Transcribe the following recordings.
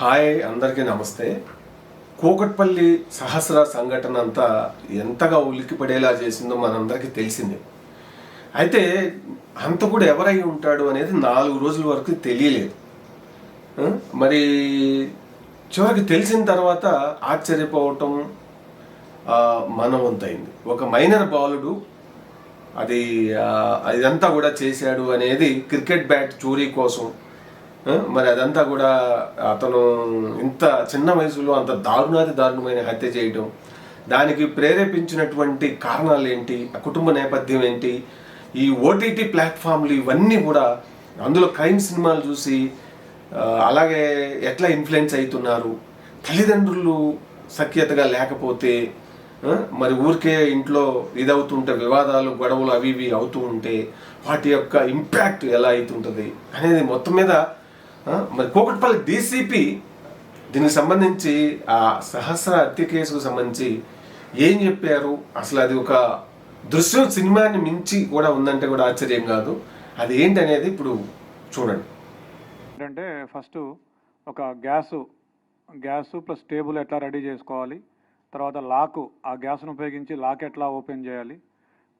Hi అందరికీ నమస్తే. కూకట్పల్లి సహస్ర సంఘటన అంతా ఎంతగా ఉలిక్కిపడేలా చేసిందో మనందరికీ తెలిసిందే. అయితే హంతకుడు ఎవరై ఉంటాడు అనేది నాలుగు రోజుల వరకు తెలియలేదు. మరి చివరికి తెలిసిన తర్వాత ఆశ్చర్యపోవటం మనవంతైంది. ఒక మైనర్ బాలుడు అది అదంతా ఇదంతా కూడా చేశాడు అనేది క్రికెట్ బ్యాట్ చోరీ కోసం మరి అదంతా కూడా అతను ఇంత చిన్న వయసులో అంత దారుణాది దారుణమైన హత్య చేయడం దానికి ప్రేరేపించినటువంటి కారణాలు ఏంటి ఆ కుటుంబ నేపథ్యం ఏంటి ఈ ఓటీటీ ప్లాట్ఫామ్లు ఇవన్నీ కూడా అందులో క్రైమ్ సినిమాలు చూసి అలాగే ఎట్లా ఇన్ఫ్లుయెన్స్ అవుతున్నారు తల్లిదండ్రులు సఖ్యతగా లేకపోతే మరి ఊరికే ఇంట్లో ఇదవుతుంటే వివాదాలు గొడవలు అవి ఇవి అవుతూ ఉంటే వాటి యొక్క ఇంపాక్ట్ ఎలా అవుతుంటుంది అనేది మొత్తం మీద మరి కోకట్పల్లి డీసీపీ దీనికి సంబంధించి ఆ సహస్ర హత్య కేసుకు సంబంధించి ఏం చెప్పారు? అసలు అది ఒక దృశ్యం సినిమాని మించి కూడా ఉందంటే కూడా ఆశ్చర్యం కాదు. అది ఏంటి అనేది ఇప్పుడు చూడండి. ఏంటంటే ఫస్ట్ ఒక గ్యాసు గ్యాసు ప్లస్ టేబుల్ ఎట్లా రెడీ చేసుకోవాలి? తర్వాత లాకు ఆ గ్యాస్ను ఉపయోగించి లాక్ ఎట్లా ఓపెన్ చేయాలి?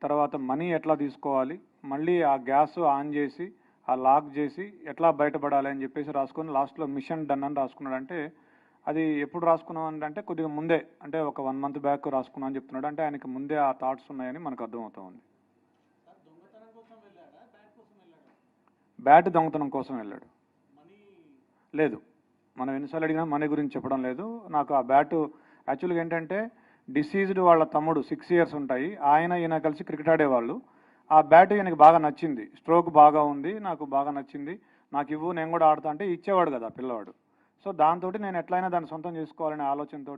తర్వాత మనీ ఎట్లా తీసుకోవాలి? మళ్ళీ ఆ గ్యాస్ ఆన్ చేసి ఆ లాక్ చేసి ఎట్లా బయటపడాలి అని చెప్పేసి రాసుకొని లాస్ట్లో మిషన్ డన్ అని రాసుకున్నాడు అంటే అది ఎప్పుడు రాసుకున్నాం అంటే కొద్దిగా ముందే అంటే ఒక వన్ మంత్ బ్యాక్ రాసుకున్నాం అని చెప్తున్నాడు. అంటే ఆయనకి ముందే ఆ థాట్స్ ఉన్నాయని మనకు అర్థమవుతా ఉంది. బ్యాట్ దొంగతనం కోసం వెళ్ళాడు. లేదు. మనం ఎన్నిసార్లు అడిగినా మనీ గురించి చెప్పడం లేదు. నాకు ఆ బ్యాట్ యాక్చువల్గా ఏంటంటే డిసీజ్డ్ వాళ్ళ తమ్ముడు సిక్స్ ఇయర్స్ ఉంటాయి. ఆయన ఈయన కలిసి క్రికెట్ ఆడేవాళ్ళు. ఆ బ్యాట్ ఈయనకి బాగా నచ్చింది. స్ట్రోక్ బాగా ఉంది నాకు బాగా నచ్చింది. నాకు ఇవ్వు నేను కూడా ఆడతా అంటే ఇచ్చేవాడు కదా పిల్లవాడు. సో దాంతో నేను ఎట్లయినా దాన్ని సొంతం చేసుకోవాలనే ఆలోచనతో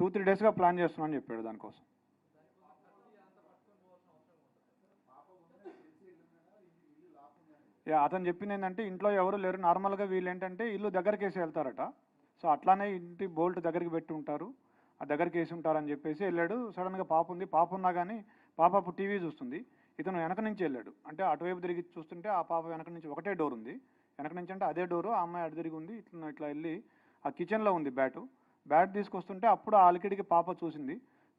టూ త్రీ డేస్గా ప్లాన్ చేస్తున్నాను అని చెప్పాడు దానికోసం. అతను చెప్పింది ఏంటంటే ఇంట్లో ఎవరు లేరు. నార్మల్గా వీళ్ళు ఏంటంటే ఇల్లు దగ్గరికి వేసి వెళ్తారట. సో అట్లానే ఇంటి బోల్ట్ దగ్గరికి పెట్టి ఉంటారు. ఆ దగ్గరికి వేసి ఉంటారని చెప్పేసి వెళ్ళాడు. సడన్గా పాప ఉంది. పాప ఉన్నా కానీ పాప అప్పుడు టీవీ చూస్తుంది. ఇతను వెనక నుంచి వెళ్ళాడు. అంటే అటువైపు తిరిగి చూస్తుంటే ఆ పాప వెనక నుంచి ఒకటే డోర్ ఉంది. వెనక నుంచి అంటే అదే డోరు ఆ అమ్మాయి అటు తిరిగి ఉంది. ఇట్లా ఇట్లా వెళ్ళి ఆ కిచెన్లో ఉంది బ్యాటు బ్యాట్ తీసుకొస్తుంటే అప్పుడు ఆ అలికిడికి పాప చూసింది.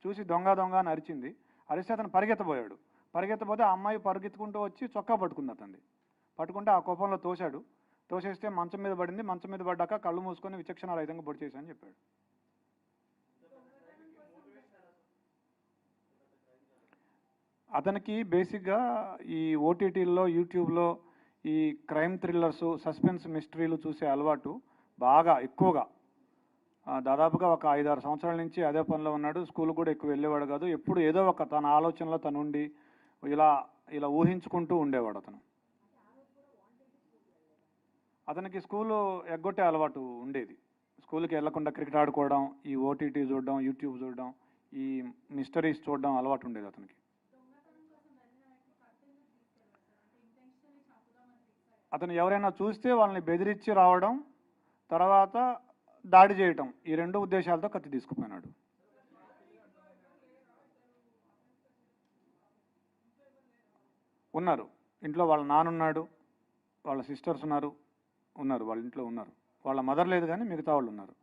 చూసి దొంగ దొంగ అని అరిచింది. అరిస్తే అతను పరిగెత్తబోయాడు. పరిగెత్తబోతే ఆ అమ్మాయి పరిగెత్తుకుంటూ వచ్చి చొక్కా పట్టుకుంది అతన్ని పట్టుకుంటే ఆ కోపంలో తోశాడు. తోసేస్తే మంచం మీద పడింది. మంచం మీద పడ్డాక కళ్ళు మూసుకొని విచక్షణ రహితంగా పొడి చేశాను చెప్పాడు. అతనికి బేసిక్గా ఈ ఓటీటీల్లో యూట్యూబ్లో ఈ క్రైమ్ థ్రిల్లర్స్ సస్పెన్స్ మిస్టరీలు చూసే అలవాటు బాగా ఎక్కువగా. దాదాపుగా ఒక ఐదారు సంవత్సరాల నుంచి అదే పనిలో ఉన్నాడు. స్కూల్ కూడా ఎక్కువ వెళ్ళేవాడు కాదు. ఎప్పుడు ఏదో ఒక తన ఆలోచనలో తను ఉండి ఇలా ఇలా ఊహించుకుంటూ ఉండేవాడు అతను. అతనికి స్కూలు ఎగ్గొట్టే అలవాటు ఉండేది. స్కూల్కి వెళ్ళకుండా క్రికెట్ ఆడుకోవడం ఈ ఓటీటీ చూడడం యూట్యూబ్ చూడడం ఈ మిస్టరీస్ చూడడం అలవాటు ఉండేది అతనికి. అతను ఎవరైనా చూస్తే వాళ్ళని బెదిరించి రావడం తర్వాత దాడి చేయటం ఈ రెండు ఉద్దేశాలతో కత్తి తీసుకుపోయినాడు. ఉన్నారు. ఇంట్లో వాళ్ళ నాన్నున్నాడు వాళ్ళ సిస్టర్స్ ఉన్నారు ఉన్నారు వాళ్ళ ఇంట్లో ఉన్నారు. వాళ్ళ మదర్ లేదు కానీ మిగతా వాళ్ళు ఉన్నారు.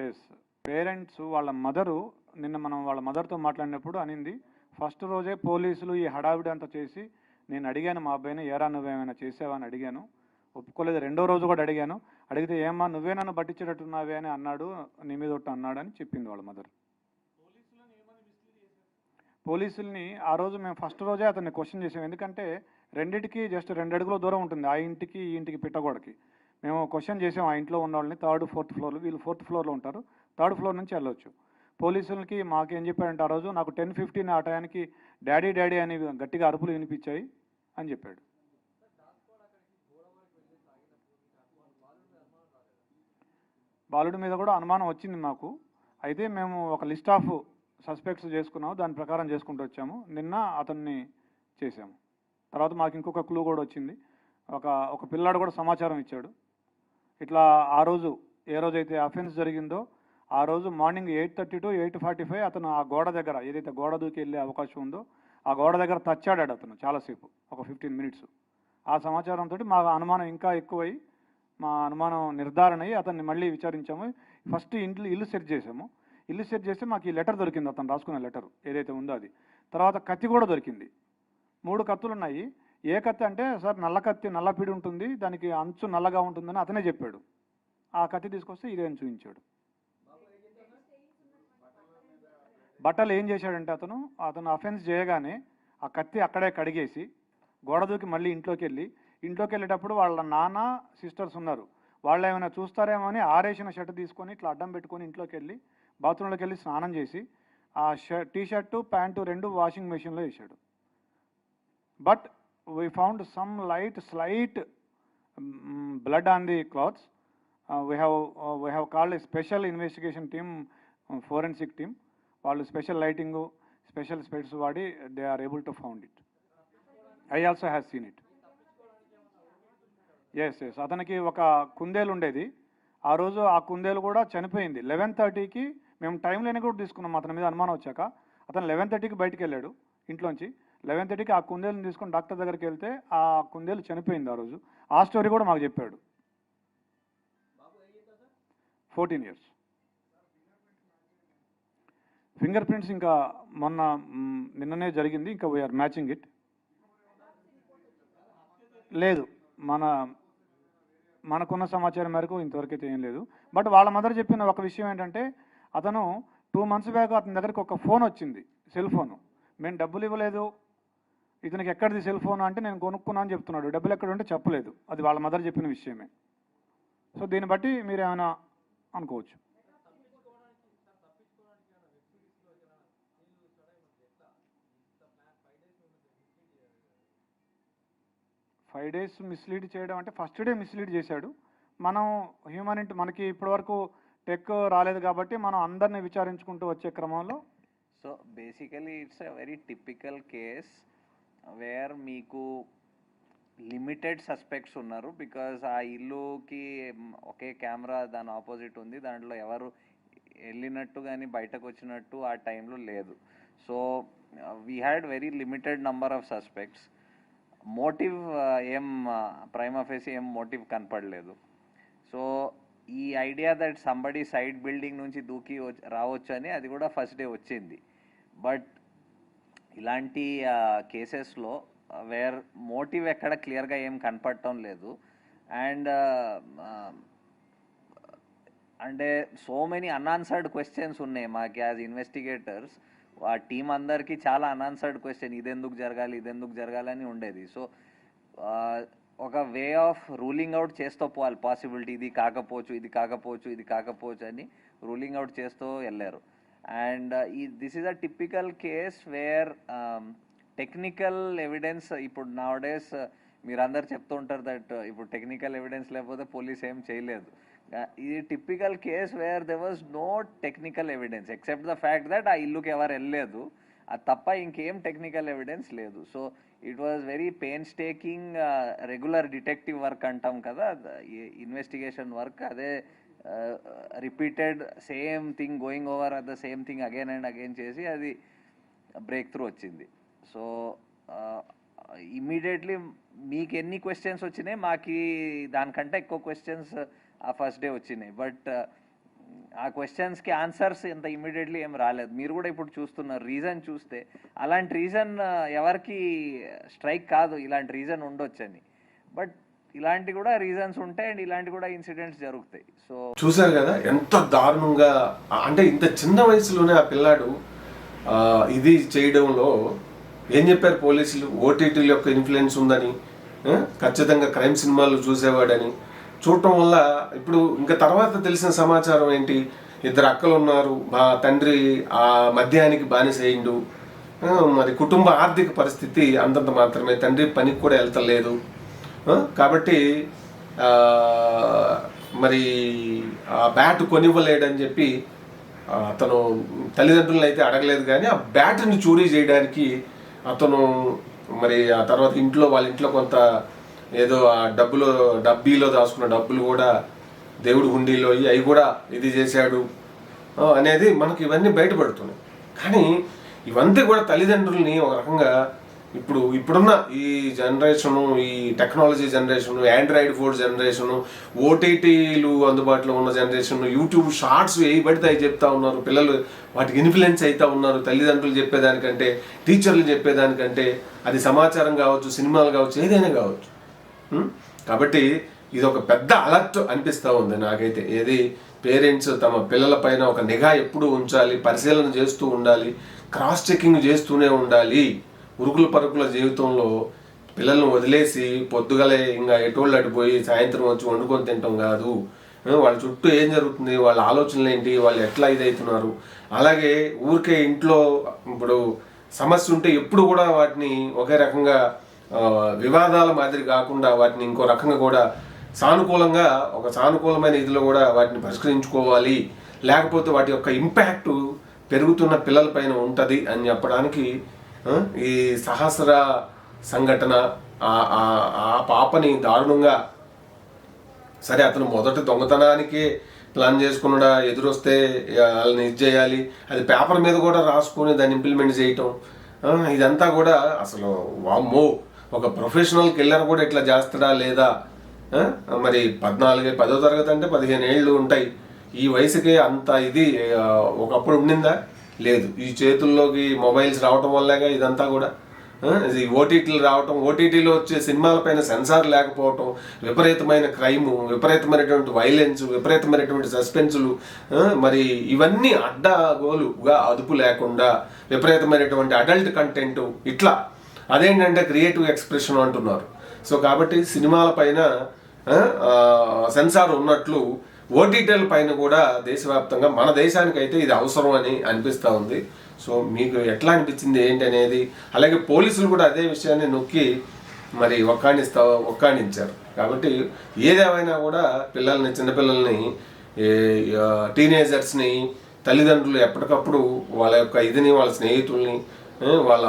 ఎస్ పేరెంట్స్ వాళ్ళ మదరు నిన్న మనం వాళ్ళ మదర్తో మాట్లాడినప్పుడు అనింది ఫస్ట్ రోజే పోలీసులు ఈ హడావిడి అంతా చేసి నేను అడిగాను మా అబ్బాయిని ఏరా నువ్వేమైనా చేసావా? అని అడిగాను. ఒప్పుకోలేదు రెండో రోజు కూడా అడిగాను. అడిగితే ఏమ్మా నువ్వే నన్ను పట్టించేటట్టున్నావే? అని అన్నాడు నీ మీద ఒకటి అన్నాడు అని చెప్పింది వాళ్ళ మదర్. పోలీసుల్ని ఆ రోజు మేము ఫస్ట్ రోజే అతన్ని క్వశ్చన్ చేసాం. ఎందుకంటే రెండింటికి జస్ట్ రెండు అడుగుల దూరం ఉంటుంది ఆ ఇంటికి ఈ ఇంటికి పిట్టగోడకి. మేము క్వశ్చన్ చేసాం ఆ ఇంట్లో ఉన్న వాళ్ళని థర్డ్ ఫోర్త్ ఫ్లోర్లో వీళ్ళు ఫోర్త్ ఫ్లోర్లో ఉంటారు. థర్డ్ ఫ్లోర్ నుంచి వెళ్ళొచ్చు. పోలీసులకి మాకేం చెప్పాడంటే ఆ రోజు నాకు టెన్ ఫిఫ్టీన్ ఆ టయానికి డాడీ డాడీ అని గట్టిగా అరుపులు వినిపించాయి అని చెప్పాడు. బాలుడి మీద కూడా అనుమానం వచ్చింది మాకు. అయితే మేము ఒక లిస్ట్ ఆఫ్ సస్పెక్ట్స్ చేసుకున్నాము. దాని ప్రకారం చేసుకుంటూ వచ్చాము. నిన్న అతన్ని చేసాము తర్వాత మాకు ఇంకొక క్లూ కూడా వచ్చింది. ఒక ఒక పిల్లాడు కూడా సమాచారం ఇచ్చాడు. ఇట్లా ఆ రోజు ఏ రోజైతే అఫెన్స్ జరిగిందో ఆ రోజు morning eight thirty to eight forty five అతను ఆ గోడ దగ్గర ఏదైతే గోడ దూకి వెళ్ళే అవకాశం ఉందో ఆ గోడ దగ్గర తచ్చాడాడు అతను చాలాసేపు ఒక ఫిఫ్టీన్ మినిట్స్. ఆ సమాచారంతో మా అనుమానం ఇంకా ఎక్కువై మా అనుమానం నిర్ధారణ అయ్యి అతన్ని మళ్ళీ విచారించాము. ఫస్ట్ ఇంట్లో ఇల్లు సెర్చ్ చేసాము ఇల్లు సెర్చ్ చేస్తే మాకు ఈ లెటర్ దొరికింది అతను రాసుకున్న లెటర్ ఏదైతే ఉందో అది. తర్వాత కత్తి కూడా దొరికింది. మూడు కత్తులు ఉన్నాయి. ఏ కత్తి అంటే సార్ నల్ల కత్తి నల్ల పిడి ఉంటుంది దానికి అంచు నల్లగా ఉంటుందని అతనే చెప్పాడు. ఆ కత్తి తీసుకొస్తే ఇదే అని చూపించాడు. బట్టలు ఏం చేశాడంటే అతను అతను అఫెన్స్ చేయగానే ఆ కత్తి అక్కడే కడిగేసి గోడ దూకి మళ్ళీ ఇంట్లోకి వెళ్ళి ఇంట్లోకి వెళ్ళేటప్పుడు వాళ్ళ నాన్న సిస్టర్స్ ఉన్నారు. వాళ్ళు ఏమైనా చూస్తారేమో అని ఆరేసిన షర్ట్ తీసుకొని ఇట్లా అడ్డం పెట్టుకొని ఇంట్లోకి వెళ్ళి బాత్రూంలోకి వెళ్ళి స్నానం చేసి ఆ షర్ట్ టీ షర్టు ప్యాంటు రెండు వాషింగ్ మెషిన్లో వేసాడు but we found some light slight blood on the clothes we have we have called special investigation team forensic team వాళ్ళు స్పెషల్ లైటింగు స్పెషల్ స్పెట్స్ వాడి they are able to found it I also have seen it yes yes అతనికి ఒక కుందేలు ఉండేది. ఆ రోజు ఆ కుందేలు కూడా చనిపోయింది. లెవెన్ థర్టీకి మేము టైం లేని కూడా తీసుకున్నాం. అతని మీద అనుమానం వచ్చాక అతను లెవెన్ థర్టీకి బయటికి వెళ్ళాడు ఇంట్లోంచి. లెవెన్ థర్టీకి ఆ కుందేలుని తీసుకొని డాక్టర్ దగ్గరికి వెళ్తే ఆ కుందేలు చనిపోయింది ఆ రోజు. ఆ స్టోరీ కూడా మాకు చెప్పాడు. ఫోర్టీన్ ఇయర్స్ ఫింగర్ ప్రింట్స్ ఇంకా మొన్న నిన్ననే జరిగింది ఇంకా వీఆర్ మ్యాచింగ్ ఇట్ లేదు మన మనకున్న సమాచారం మేరకు ఇంతవరకు అయితే ఏం లేదు. బట్ వాళ్ళ మదర్ చెప్పిన ఒక విషయం ఏంటంటే అతను టూ మంత్స్ బ్యాక్ అతని దగ్గరికి ఒక ఫోన్ వచ్చింది సెల్ ఫోన్. మేము డబ్బులు ఇవ్వలేదు ఇతనికి ఎక్కడిది సెల్ ఫోన్ అంటే నేను కొనుక్కున్నా అని చెప్తున్నాడు. డబ్బులు ఎక్కడ ఉంటే చెప్పలేదు. అది వాళ్ళ మదర్ చెప్పిన విషయమే. సో దీన్ని బట్టి మీరు ఏమైనా అనుకోవచ్చు. ఫైవ్ డేస్ మిస్లీడ్ చేయడం అంటే ఫస్ట్ డే మిస్లీడ్ చేశాడు. మనం హ్యూమనిటీ మనకి ఇప్పటివరకు టెక్ రాలేదు కాబట్టి మనం అందరిని విచారించుకుంటూ వచ్చే క్రమంలో so basically it's a very typical case where మీకు లిమిటెడ్ సస్పెక్ట్స్ ఉన్నారు బికాజ్ ఆ ఇల్లుకి ఒకే కెమెరా దాని ఆపోజిట్ ఉంది. దాంట్లో ఎవరు వెళ్ళినట్టు కానీ బయటకు వచ్చినట్టు ఆ టైంలో లేదు. So we had very limited number of suspects motive ఏం ప్రైమ్ ఆఫీస్ ఏం మోటివ్ కనపడలేదు. సో ఈ idea that somebody side building నుంచి దూకి రావచ్చు అని అది కూడా ఫస్ట్ డే వచ్చింది. బట్ ఇలాంటి కేసెస్లో వేర్ మోటివ్ ఎక్కడ క్లియర్గా ఏం కనపడటం లేదు. అండ్ అంటే సో మెనీ అన్ఆన్సర్డ్ క్వశ్చన్స్ ఉన్నాయి మాకు యాజ్ ఇన్వెస్టిగేటర్స్ ఆ టీం అందరికీ చాలా అన్ఆన్సర్డ్ క్వశ్చన్ ఇదెందుకు జరగాలి ఇదెందుకు జరగాలని ఉండేది. సో ఒక వే ఆఫ్ రూలింగ్ అవుట్ చేస్తూ పోవాలి. పాసిబిలిటీ ఇది కాకపోవచ్చు ఇది కాకపోవచ్చు ఇది కాకపోవచ్చు అని రూలింగ్ అవుట్ చేస్తూ వెళ్ళారు. అండ్ uh, ఈ this is a typical case where technical evidence ఇప్పుడు నా డేస్ మీరందరు చెప్తూ ఉంటారు దట్ uh, ఇప్పుడు టెక్నికల్ ఎవిడెన్స్ లేకపోతే పోలీస్ ఏం చేయలేదు. Uh, ఇది typical case where there was no technical evidence except the fact that ఆ ఇల్లుకి ఎవరు వెళ్ళలేదు. అది తప్ప ఇంకేం టెక్నికల్ ఎవిడెన్స్ లేదు. So it was very painstaking regular detective work అంటాం కదా ఇన్వెస్టిగేషన్ వర్క్ అదే repeated same thing going over at the same thing again and again చేసి అది బ్రేక్ త్రూ వచ్చింది సో ఇమీడియట్లీ uh, మీకు ఎన్ని క్వశ్చన్స్ వచ్చినాయి మాకు దానికంటే ఎక్కువ క్వశ్చన్స్ ఆ ఫస్ట్ డే వచ్చినాయి. బట్ uh, ఆ క్వశ్చన్స్కి ఆన్సర్స్ ఇంత ఇమ్మీడియట్లీ ఏం రాలేదు. మీరు కూడా ఇప్పుడు చూస్తున్నారు రీజన్ చూస్తే అలాంటి రీజన్ ఎవరికి స్ట్రైక్ కాదు. ఇలాంటి రీజన్ ఉండొచ్చని. బట్ ఇలాంటి కూడా రీజన్స్ ఉంటాయి అండ్ ఇలాంటి కూడా ఇన్సిడెంట్స్ జరుగుతాయి. సో చూశారు కదా ఎంత దారుణంగా అంటే ఇంత చిన్న వయసులోనే ఆ పిల్లాడు ఇది చేయడంలో ఏం చెప్పారు పోలీసులు? ఓటీటీల యొక్క ఇన్ఫ్లుయెన్స్ ఉందని ఖచ్చితంగా క్రైమ్ సినిమాలు చూసేవాడని. చూడటం వల్ల ఇప్పుడు ఇంకా తర్వాత తెలిసిన సమాచారం ఏంటి? ఇద్దరు అక్కలు ఉన్నారు మా తండ్రి ఆ మద్యానికి బానిస మరి కుటుంబ ఆర్థిక పరిస్థితి అంతంత మాత్రమే. తండ్రి పనికి కూడా వెళ్తలేదు. కాబట్టి మరి ఆ బ్యాట్ కొనివ్వలేడని చెప్పి అతను తల్లిదండ్రులను అయితే అడగలేదు కానీ ఆ బ్యాట్ని చూరీ చేయడానికి అతను మరి ఆ తర్వాత ఇంట్లో వాళ్ళ ఇంట్లో కొంత ఏదో ఆ డబ్బులో డబ్బీలో దాచుకున్న డబ్బులు కూడా దేవుడు హుండీలో అవి కూడా ఇది చేశాడు అనేది మనకి ఇవన్నీ బయటపడుతున్నాయి. కానీ ఇవంతా కూడా తల్లిదండ్రుల్ని ఒక రకంగా ఇప్పుడు ఇప్పుడున్న ఈ జనరేషను ఈ technology generation Android phone generation ఓటీటీలు అందుబాటులో ఉన్న జనరేషను యూట్యూబ్ షార్ట్స్ ఏ పడితే అవి చెప్తా ఉన్నారు. పిల్లలు వాటికి ఇన్ఫ్లుయెన్స్ అవుతా ఉన్నారు. తల్లిదండ్రులు చెప్పేదానికంటే టీచర్లు చెప్పేదానికంటే అది సమాచారం కావచ్చు సినిమాలు కావచ్చు ఏదైనా కావచ్చు. Hmm? కాబట్టి ఇది ఒక పెద్ద అలర్ట్ అనిపిస్తూ ఉంది నాకైతే. ఏది? పేరెంట్స్ తమ పిల్లల పైన ఒక నిఘా ఎప్పుడు ఉంచాలి పరిశీలన చేస్తూ ఉండాలి క్రాస్ చెకింగ్ చేస్తూనే ఉండాలి. ఉరుకుల పరుకుల జీవితంలో పిల్లల్ని వదిలేసి పొద్దుగలే ఇంకా ఎటోళ్ళు అడిపోయి సాయంత్రం వచ్చి వండుకొని తింటాం కాదు. Hmm? వాళ్ళ చుట్టూ ఏం జరుగుతుంది? వాళ్ళ ఆలోచనలు ఏంటి? వాళ్ళు ఎట్లా ఇదవుతున్నారు అలాగే ఊరికే ఇంట్లో ఇప్పుడు సమస్య ఉంటే ఎప్పుడు కూడా వాటిని ఒకే రకంగా వివాదాల మాదిరి కాకుండా వాటిని ఇంకో రకంగా కూడా సానుకూలంగా ఒక సానుకూలమైన ఇదిలో కూడా వాటిని పరిష్కరించుకోవాలి. లేకపోతే వాటి యొక్క ఇంపాక్ట్ పెరుగుతున్న పిల్లల పైన ఉంటుంది అని చెప్పడానికి ఈ సహస్ర సంఘటన ఆ- పాపని దారుణంగా సరే అతను మొదట దొంగతనానికి ప్లాన్ చేసుకున్నాడా ఎదురొస్తే వాళ్ళని ఇది చేయాలి అది పేపర్ మీద కూడా రాసుకొని దాన్ని ఇంప్లిమెంట్ చేయటం ఇదంతా కూడా అసలు వామ్మో. ఒక ప్రొఫెషనల్ కిల్లర్ కూడా ఇట్లా చేస్తాడా లేదా? మరి పద్నాలుగు పదో తరగతి అంటే పదిహేను ఏళ్ళు ఉంటాయి. ఈ వయసుకి అంత ఇది ఒకప్పుడు ఉండిందా? లేదు. ఈ చేతుల్లోకి మొబైల్స్ రావటం వల్లగా ఇదంతా కూడా ఇది ఓటీటీలు రావటం ఓటీటీలో వచ్చే సినిమాలపైన సెన్సార్ లేకపోవటం విపరీతమైన క్రైము విపరీతమైనటువంటి వైలెన్స్ విపరీతమైనటువంటి సస్పెన్సులు మరి ఇవన్నీ అడ్డగోలుగా అదుపు లేకుండా విపరీతమైనటువంటి అడల్ట్ కంటెంట్ ఇట్లా అదేంటంటే క్రియేటివ్ ఎక్స్ప్రెషన్ అంటున్నారు. సో కాబట్టి సినిమాల పైన సెన్సార్ ఉన్నట్లు ఓటీటీల పైన కూడా దేశవ్యాప్తంగా మన దేశానికి అయితే ఇది అవసరం అని అనిపిస్తూ ఉంది. సో మీకు ఎట్లా అనిపించింది ఏంటి అనేది? అలాగే పోలీసులు కూడా అదే విషయాన్ని నొక్కి మరి ఒక్కాణిస్తా ఒక్కాణించారు. కాబట్టి ఏదేమైనా కూడా పిల్లల్ని చిన్నపిల్లల్ని టీనేజర్స్ని తల్లిదండ్రులు ఎప్పటికప్పుడు వాళ్ళ యొక్క ఇదిని వాళ్ళ స్నేహితుల్ని వాళ్ళ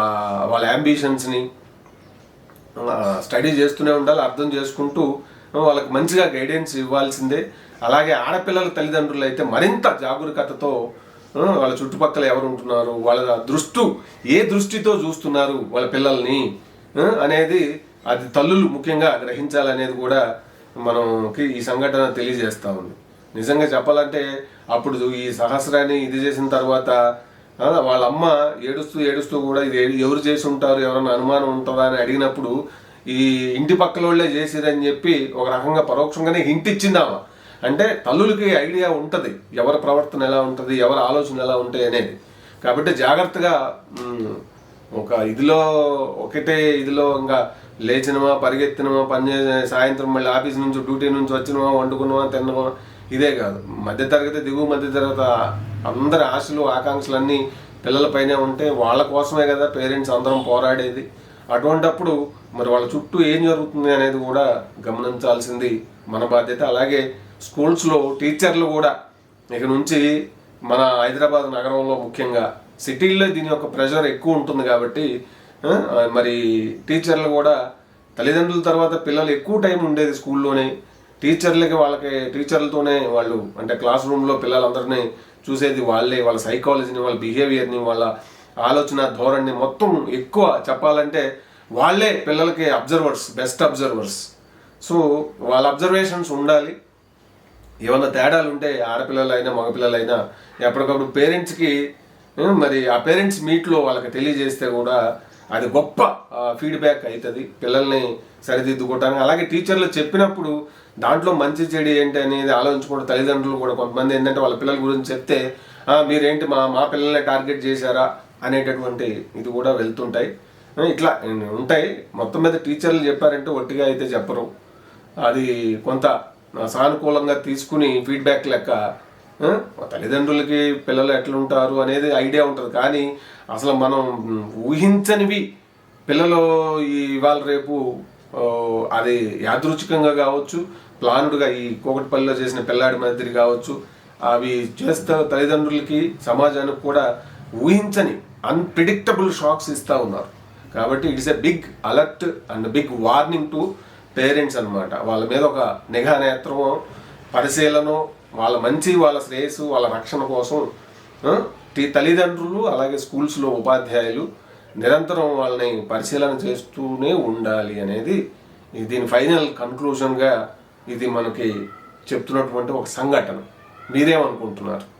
వాళ్ళ అంబిషన్స్ని స్టడీ చేస్తూనే ఉండాలి అర్థం చేసుకుంటూ వాళ్ళకి మంచిగా గైడెన్స్ ఇవ్వాల్సిందే. అలాగే ఆడపిల్లల తల్లిదండ్రులు అయితే మరింత జాగరూకతతో వాళ్ళ చుట్టుపక్కల ఎవరు ఉంటున్నారు వాళ్ళ దృష్టి ఏ దృష్టితో చూస్తున్నారు వాళ్ళ పిల్లల్ని అనేది అది తల్లులు ముఖ్యంగా గ్రహించాలనేది కూడా మనకి ఈ సంఘటన తెలియజేస్తా ఉంది. నిజంగా చెప్పాలంటే అప్పుడు ఈ సహస్రాన్ని ఇది చేసిన తర్వాత వాళ్ళ అమ్మ ఏడుస్తూ ఏడుస్తూ కూడా ఇది ఎవరు చేసి ఉంటారు ఎవరైనా అనుమానం ఉంటుందా అని అడిగినప్పుడు ఈ ఇంటి పక్కల వాళ్ళే చేసిరని చెప్పి ఒక రకంగా పరోక్షంగానే హింట్ ఇచ్చిందామా అంటే తల్లులకి ఐడియా ఉంటుంది ఎవరి ప్రవర్తన ఎలా ఉంటుంది ఎవరి ఆలోచన ఎలా ఉంటాయి అనేది. కాబట్టి జాగ్రత్తగా ఒక ఇదిలో ఒకటే ఇదిలో ఇంకా లేచినమా పరిగెత్తినమా పని సాయంత్రం మళ్ళీ ఆఫీస్ నుంచి డ్యూటీ నుంచి వచ్చినమా వండుకున్నామా తిన్నమా ఇదే కాదు. మధ్యతరగతి దిగువ మధ్యతరగతి అందరి ఆశలు ఆకాంక్షలు అన్నీ పిల్లలపైనే ఉంటే వాళ్ళ కోసమే కదా పేరెంట్స్ అందరం పోరాడేది. అటువంటప్పుడు మరి వాళ్ళ చుట్టూ ఏం జరుగుతుంది అనేది కూడా గమనించాల్సింది మన బాధ్యత. అలాగే స్కూల్స్లో టీచర్లు కూడా ఇక నుంచి మన హైదరాబాద్ నగరంలో ముఖ్యంగా సిటీల్లో దీని యొక్క ప్రెషర్ ఎక్కువ ఉంటుంది కాబట్టి మరి టీచర్లు కూడా తల్లిదండ్రుల తర్వాత పిల్లలు ఎక్కువ టైం ఉండేది స్కూల్లోనే. టీచర్లకి వాళ్ళకి టీచర్లతోనే వాళ్ళు అంటే క్లాస్ రూమ్లో పిల్లలందరినీ చూసేది వాళ్ళే వాళ్ళ సైకాలజీని వాళ్ళ బిహేవియర్ని వాళ్ళ ఆలోచన ధోరణిని మొత్తం ఎక్కువ చెప్పాలంటే వాళ్ళే పిల్లలకి అబ్జర్వర్స్ బెస్ట్ అబ్జర్వర్స్ సో వాళ్ళ అబ్జర్వేషన్స్ ఉండాలి. ఏమన్నా తేడాలు ఉంటే ఆడపిల్లలైనా మగపిల్లలైనా ఎప్పటికప్పుడు పేరెంట్స్కి మరి ఆ పేరెంట్స్ మీట్లో వాళ్ళకి తెలియజేస్తే కూడా అది గొప్ప ఫీడ్బ్యాక్ అవుతుంది. పిల్లల్ని సరిదిద్దుకోవటానికి. అలాగే టీచర్లు చెప్పినప్పుడు దాంట్లో మంచి చెడు ఏంటి అనేది ఆలోచించుకుంటే తల్లిదండ్రులు కూడా కొంతమంది ఏంటంటే వాళ్ళ పిల్లల గురించి చెప్తే మీరేంటి మా మా పిల్లల్ని టార్గెట్ చేశారా? అనేటటువంటి ఇది కూడా వెళ్తుంటాయి. ఇట్లా ఉంటాయి. మొత్తం మీద టీచర్లు చెప్పారంటే ఒట్టిగా అయితే చెప్పరు. అది కొంత సానుకూలంగా తీసుకుని ఫీడ్బ్యాక్ లెక్క తల్లిదండ్రులకి పిల్లలు ఎట్లుంటారు అనేది ఐడియా ఉంటుంది. కానీ అసలు మనం ఊహించనివి పిల్లలు ఈ ఇవాళ రేపు అది యాదృచ్ఛికంగా కావచ్చు ప్లానుడ్గా ఈ కోకటిపల్లిలో చేసిన పిల్లాడి మాదిరి కావచ్చు అవి చేస్తే తల్లిదండ్రులకి సమాజానికి కూడా ఊహించని అన్ప్రిడిక్టబుల్ షాక్స్ ఇస్తూ ఉన్నారు. కాబట్టి it's a big alert and big warning to parents అన్నమాట. వాళ్ళ మీద ఒక నిఘా నేత్రమో పరిశీలన వాళ్ళ మంచి వాళ్ళ శ్రేయస్సు వాళ్ళ రక్షణ కోసం టీ- తల్లిదండ్రులు అలాగే స్కూల్స్లో ఉపాధ్యాయులు నిరంతరం వాళ్ళని పరిశీలన చేస్తూనే ఉండాలి అనేది దీని ఫైనల్ కన్క్లూషన్గా ఇది మనకి చెప్తున్నటువంటి ఒక సంఘటన. మీరేమనుకుంటున్నారు?